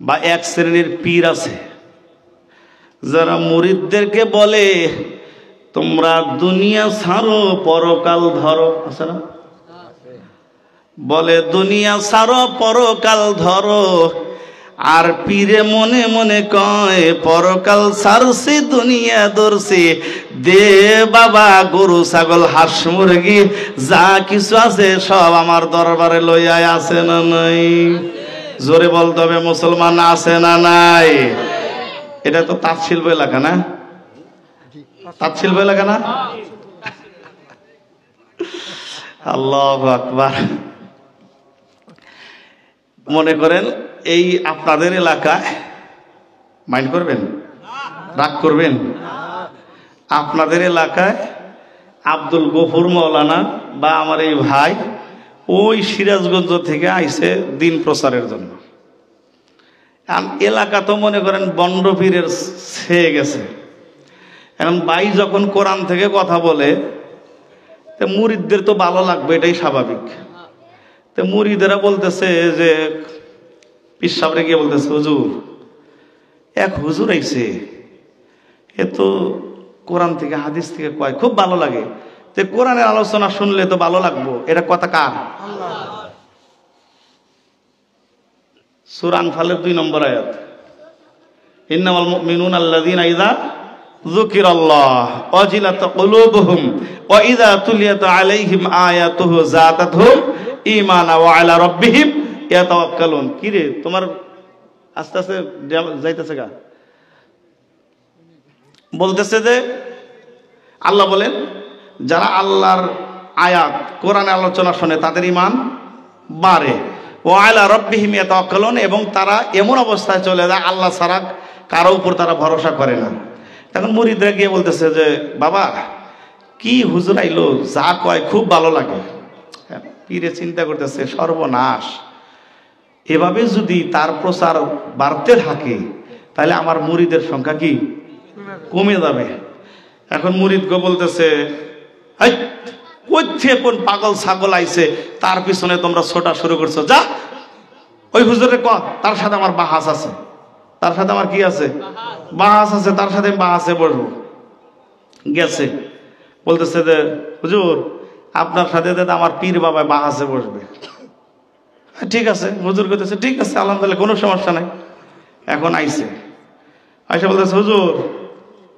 বা এক শ্রেণির পীর আছে। যারা মুরিদদেরকে বলে, তোমরা দুনিয়া ছাড়ো, পরকাল ধরো। আছে না? বলে, দুনিয়া ছাড়ো, পরকাল ধরো। আর পীরে মনে মনে কয়, পরকাল সারছি দুনিয়া ধরছি। দে বাবা, গরু, ছাগল, হাঁস, মুরগি, যা কিছু আছে সব আমার দরবারে লইয়া আছে না নাই? জোরে বলতে হবে মুসলমান আছে না নাই? এটা তো তাঁত শিল্প এলাকা না? তাঁত শিল্প এলাকা না? আল্লাহ আকবার। মনে করেন এই আপনাদের এলাকায়, মাইন্ড করবেন? রাগ করবেন? আপনাদের এলাকায় আব্দুল গফুর মৌলানা বা আমার এই ভাই ওই সিরাজগঞ্জ থেকে আইসে দিন প্রচারের জন্য। এলাকা তো মনে করেন বন্ডপীরের ছেয়ে গেছে। এখন বাই যখন কোরআন থেকে কথা বলে, তো মুরিদদের তো ভালো লাগবে, এটাই স্বাভাবিক। তো মুরিদেরা বলতেছে যে পিসাবরে গিয়ে বলতেছে, হুজুর, এক হুজুর আইছে। এ তো কোরআন থেকে, হাদিস থেকে কয়, খুব ভালো লাগে। তো কোরআনের আলোচনা শুনলে তো ভালো লাগবো। এটা কথা কার? সুরান ফালের দুই নম্বর আয়াত। ইন্নামাল মুমিনুন আল্লাযীনা ইযা যুকির আল্লাহ অজিলাত কুলুবুহুম ওয়া ইযা তুলিয়াত আলাইহিম আয়াতুহু যাতাতহুম ঈমানা ওয়া আলা রাব্বিহিম ইয়াতাওয়াক্কালুন। কি রে, তোমার আস্তে আস্তে যাইতেছে গা। বলতেছে যে, আল্লাহ বলেন, যারা আল্লাহর আয়াত কোরআনে আলোচনা শোনে তাদের ইমান বাড়ে। ও আয়লা রব্বিহিম ইয়াতাওয়াক্কালুন এবং তারা এমন অবস্থায় চলে যায় আল্লাহ ছাড়া কারও উপর তারা ভরসা করে না। তখন মুরিদরা গিয়ে বলতেছে যে বাবা কি হুজুর আইলো? যা কয় খুব ভালো লাগে। হ্যাঁ, পীরে চিন্তা করতেছে সর্বনাশ। এভাবে যদি তার প্রচার বাড়তে থাকে তাহলে আমার মুরিদের সংখ্যা কি কমে যাবে? এখন মুরিদ গো বলতেছে "হাই, কোথে কোন পাগল ছাগল আইছে তার পিছনে তোমরা ছোটা শুরু করছ। যা! ওই হুজুরে ক তার সাথে আমার বাহাস আছে। তার সাথে আমার কি আছে? বাহাস আছে তার সাথে আমি বাহাসে বসবো। গেছে। বলতেছে যে হুজুর আপনার সাথে যে আমার পীর বাবা বাহাসে বসবে। হ্যাঁ, ঠিক আছে। হুজুর কইতেছে ঠিক আছে আলহামদুলিল্লাহ কোনো সমস্যা নাই। এখন আইছে। আইসা বলতেছে হুজুর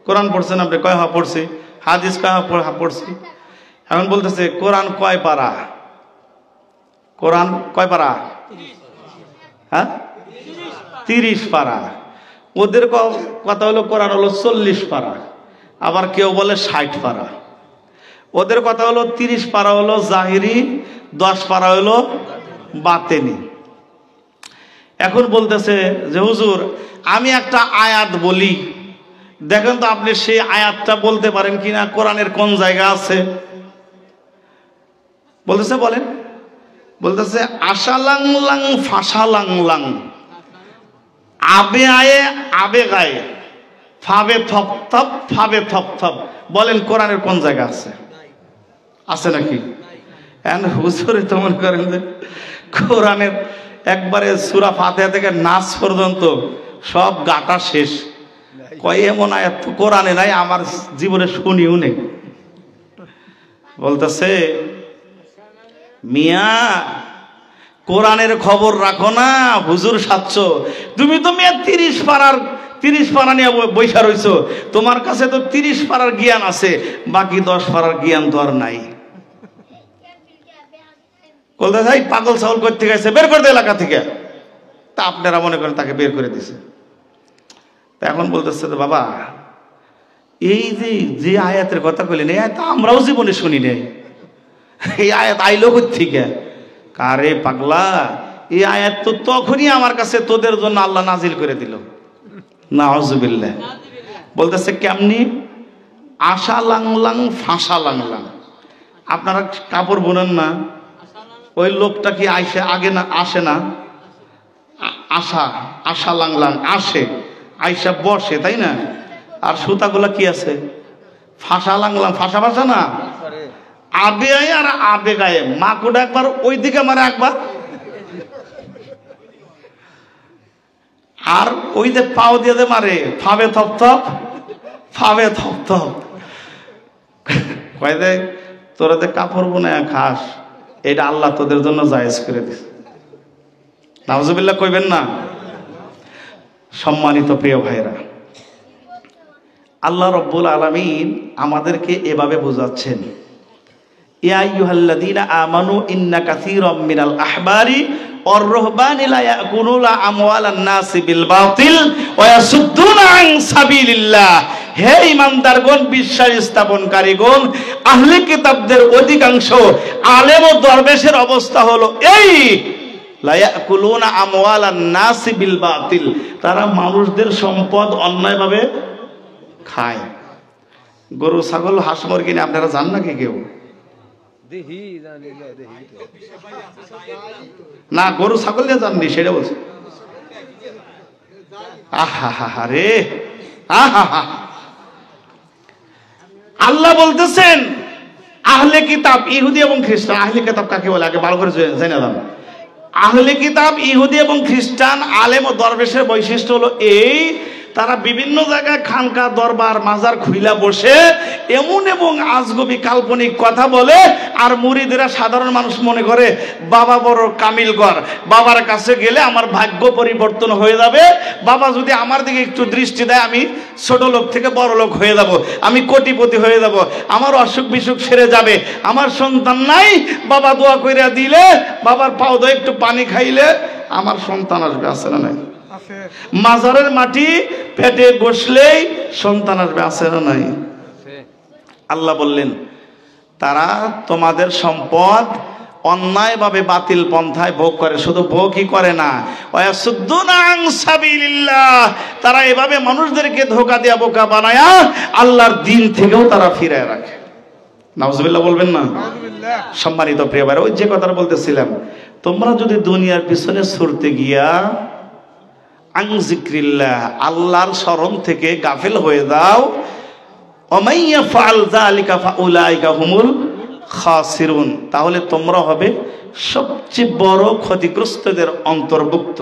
কোরআন পড়ছেন আপনি? কয় হা পড়ছি। হাদিস কয় হা পড়- হা পড়ছি। এখন বলতেছে, কোরআন কয় পারা? কোরআন কয় পারা? হ্যাঁ? তিরিশ পারা। ওদের কথা হলো কোরআন হলো চল্লিশ পারা। আবার কেউ বলে ষাট পারা। ওদের কথা হলো তিরিশ পারা হলো জাহিরি, দশ পারা হলো বাতেনি। এখন বলতেছে যে, হুজুর, আমি একটা আয়াত বলি। দেখেন তো আপনি সেই আয়াতটা বলতে পারেন কিনা, কোরআনের কোন জায়গা আছে? বলতেছে, বলেন। বলতেছে আশালাং লাং ফাঁসালাং লাং আবে আয়ে, আবে গায়ে। ফাবে থপ থপ, ফাবে থপ থপ। বলেন, কোরআনের কোন জায়গা আছে? আছে নাকি? এখন হুজুরে তো মনে করেন যে কোরআনের একবারে সুরা ফাতেহা থেকে নাচ পর্যন্ত সব গাটা শেষ। কয় এমন আয়াত? তো কোরআনে নাই, আমার জীবনে শুনিও নেই। বলতেছে মিয়া, কোরআনের খবর রাখো না, হুজুর সাচ্ছ। তুমি তো মিয়া তিরিশ পাড়ার, তিরিশ পাড়া নিয়ে বইসা রইছো। তোমার কাছে তো তিরিশ পাড়ার জ্ঞান আছে, বাকি দশ পাড়ার জ্ঞান তো আর নাই। বলতে ভাই পাগল ছাগল করতে গেছে, বের করে দে এলাকা থেকে। তা আপনারা মনে করেন তাকে বের করে দিছে। তা এখন বলতেছে তো বাবা, এই যে যে আয়াতের কথা কইলেন, এই আয়াত আমরাও জীবনে শুনি নাই। এই আয়াত আইলো থেকে কারে পাগলা? এই আয়াত তো তখনই আমার কাছে তোদের জন্য আল্লাহ নাজিল করে দিল। না হজবিল্লা বলতেছে কেমনি? আশা লাংলাং ফাঁসা লাংলাং। আপনারা কাপড় বোনেন না। ওই লোকটা কি আইসে আগে না আসে না? আশা আশা লাংলাং আসে। আইসা বসে তাই না? আর সুতাগুলা কি আছে? ফাঁসা লাংলাং ফাঁসা ফাঁসা না? আবে আয় আর আবে গায়ে। মাকুটা একবার ওই দিকে মারে একবার। আর ওই যে পাও দিয়ে দে মারে, ফাবে থপ থপ, ফাবে থপ থপ। কয় দে, তোরা যে কাপড় বোনে খাস, এটা আল্লাহ তোদের জন্য জায়েজ করে দিস নাউজুবিল্লাহ কইবেন না? সম্মানিত প্রিয় ভাইরা আল্লাহ রব্বুল আলমিন আমাদেরকে এভাবে বোঝাচ্ছেন। ইয়া আইয়ুহাল্লাযীনা আমানু ইন্না কাসীরাম মিনাল আহবারি ওয়ার রুহবানি লা ইয়াকুলুনা আমওয়ালান নাসি বিল বাতিল ওয়া ইয়াসুদ্দুনা আন সাবিলিল্লাহ। হে ইমানদারগণ বিশ্বাস স্থাপনকারীগণ, আহলে কিতাবদের অধিকাংশ আলেম ও দরবেশের অবস্থা হলো এই বিল বাতিল। তারা মানুষদের সম্পদ অন্যায়ভাবে খায়। গরু, ছাগল, হাঁস, মুরগি আপনারা জান না নাকি কেউ? না গরু ছাগল নিয়ে জাননি সেটা বলছে। আহা আল্লাহ বলতেছেন, আহলে কিতাব ইহুদি এবং খ্রিস্টান, আহলে কিতাব কাকে বলে? আগে ভালো করে জেনে আহলে কিতাব ইহুদি এবং খ্রিস্টান আলেম ও দরবেশের বৈশিষ্ট্য হলো এই তারা বিভিন্ন জায়গায় খানকা দরবার, মাজার খুইলা বসে এমন এবং আজগবি কাল্পনিক কথা বলে, আর মুরিদেরা সাধারণ মানুষ মনে করে, বাবা বড় কামিলগর, বাবার কাছে গেলে আমার ভাগ্য পরিবর্তন হয়ে যাবে, বাবা যদি আমার দিকে একটু দৃষ্টি দেয়, আমি ছোট লোক থেকে বড় লোক হয়ে যাব, আমি কোটিপতি হয়ে যাব, আমার অসুখ বিসুখ সেরে যাবে, আমার সন্তান নাই, বাবা দোয়া কইরা দিলে, বাবার পাও দো একটু পানি খাইলে, আমার সন্তান আসবে না নাই? মাজারের মাটি পেটে বসলেই সন্তান আসবে আছে না নাই? আল্লাহ বললেন তারা তোমাদের সম্পদ অন্যায়ভাবে বাতিল পন্থায় ভোগ করে শুধু ভোগই করে না। তারা এভাবে মানুষদেরকে ধোকা দেয়া বোকা বানায়া আল্লাহর দিন থেকেও তারা ফিরে রাখে। নাউজুবিল্লাহ বলবেন না? সম্মানিত প্রিয় ভাই ওই যে কথাটা বলতেছিলাম তোমরা যদি দুনিয়ার পিছনে ছুটতে গিয়া আং জিক্রিল্লাহ আল্লাহর স্মরণ থেকে গাফিল হয়ে দাও অমাইয়া ফাল জালিকা ফাউলাইকা হুমুল খাসিরুন। তাহলে তোমরা হবে সবচেয়ে বড় ক্ষতিগ্রস্তদের অন্তর্ভুক্ত।